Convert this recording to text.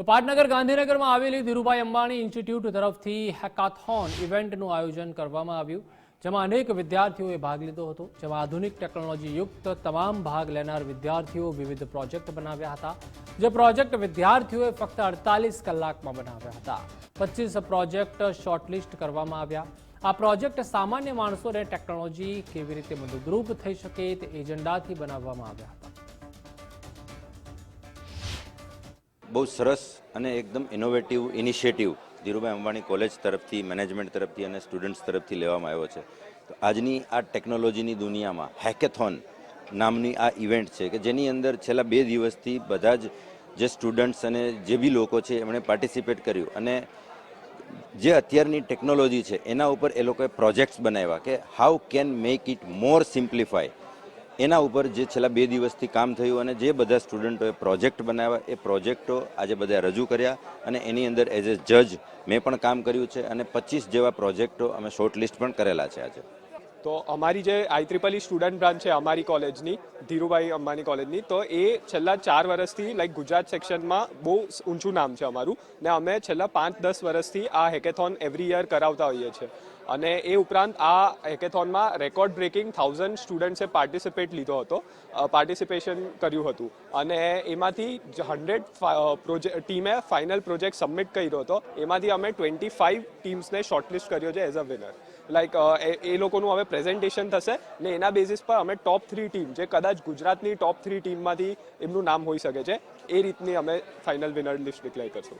તો પાટનગર ગાંધીનગરમાં આવેલી ધીરુભાઈ અંબાણી ઇન્સ્ટિટ્યૂટ તરફથી હેકાથોન ઇવેન્ટનું આયોજન કરવામાં આવ્યું, જેમાં અનેક વિદ્યાર્થીઓએ ભાગ લીધો હતો. જેમાં આધુનિક ટેકનોલોજી યુક્ત તમામ ભાગ લેનાર વિદ્યાર્થીઓ વિવિધ પ્રોજેક્ટ બનાવ્યા હતા, જે પ્રોજેક્ટ વિદ્યાર્થીઓએ ફક્ત અડતાલીસ કલાકમાં બનાવ્યા હતા. પચીસ પ્રોજેક્ટ શોર્ટલિસ્ટ કરવામાં આવ્યા. આ પ્રોજેક્ટ સામાન્ય માણસોને ટેકનોલોજી કેવી રીતે મદદરૂપ થઈ શકે તે એજન્ડાથી બનાવવામાં આવ્યા હતા. બહુ સરસ અને એકદમ innovative initiative Dhirubhai Ambani college તરફથી મેનેજમેન્ટ તરફથી અને સ્ટુડન્ટ્સ તરફથી લેવામાં આવ્યો છે. તો આજની આ ટેકનોલોજીની દુનિયામાં હેકેથોન નામની આ ઇવેન્ટ છે કે જેની અંદર છેલ્લા બે દિવસથી બધા જ જે સ્ટુડન્ટ્સ અને જે બી લોકો છે એમણે પાર્ટિસિપેટ કર્યું અને જે અત્યારની ટેકનોલોજી છે એના ઉપર એ લોકોએ પ્રોજેક્ટ્સ બનાવ્યા કે how can make it more simplify એના ઉપર જે છેલ્લા બે દિવસથી કામ થયું અને જે બધા સ્ટુડન્ટોએ પ્રોજેક્ટ બનાવ્યા, એ પ્રોજેક્ટો આજે બધા રજૂ કર્યા અને એની અંદર એઝ એ જજ મેં પણ કામ કર્યું છે અને પચીસ જેવા પ્રોજેક્ટો અમે શોર્ટ લિસ્ટ પણ કરેલા છે આજે. તો અમારી જે આઈ ટ્રિપલ સ્ટુડન્ટ બ્રાન્ચ છે અમારી કોલેજની ધીરુભાઈ અંબાણી કોલેજની તો એ છેલ્લા ચાર વર્ષથી લાઈક ગુજરાત સેક્શનમાં બહુ ઊંચું નામ છે અમારું. ને અમે છેલ્લા પાંચ દસ વર્ષથી આ હેકેથોન એવરી યર કરાવતા હોઈએ છીએ. અને એ ઉપરાંત આ હેકેથોનમાં રેકોર્ડ બ્રેકિંગ થાઉઝન્ડ સ્ટુડન્ટ્સે પાર્ટિસિપેટ લીધો હતો પાર્ટિસિપેશન કર્યું હતું. અને એમાંથી હંડ્રેડ પ્રોજેક્ટ ટીમે ફાઇનલ પ્રોજેક્ટ સબમિટ કર્યો હતો. એમાંથી અમે ટ્વેન્ટી ફાઇવ ટીમ્સને શોર્ટલિસ્ટ કર્યો છે એઝ અ વિનર લાઈક એ લોકોનું હવે પ્રેઝન્ટેશન થશે ને એના બેઝિસ પર અમે ટોપ થ્રી ટીમ જે કદાચ ગુજરાતની ટોપ થ્રી ટીમમાંથી એમનું નામ હોઈ શકે છે, એ રીતની અમે ફાઇનલ વિનર લિસ્ટ ડિક્લેર કરશું.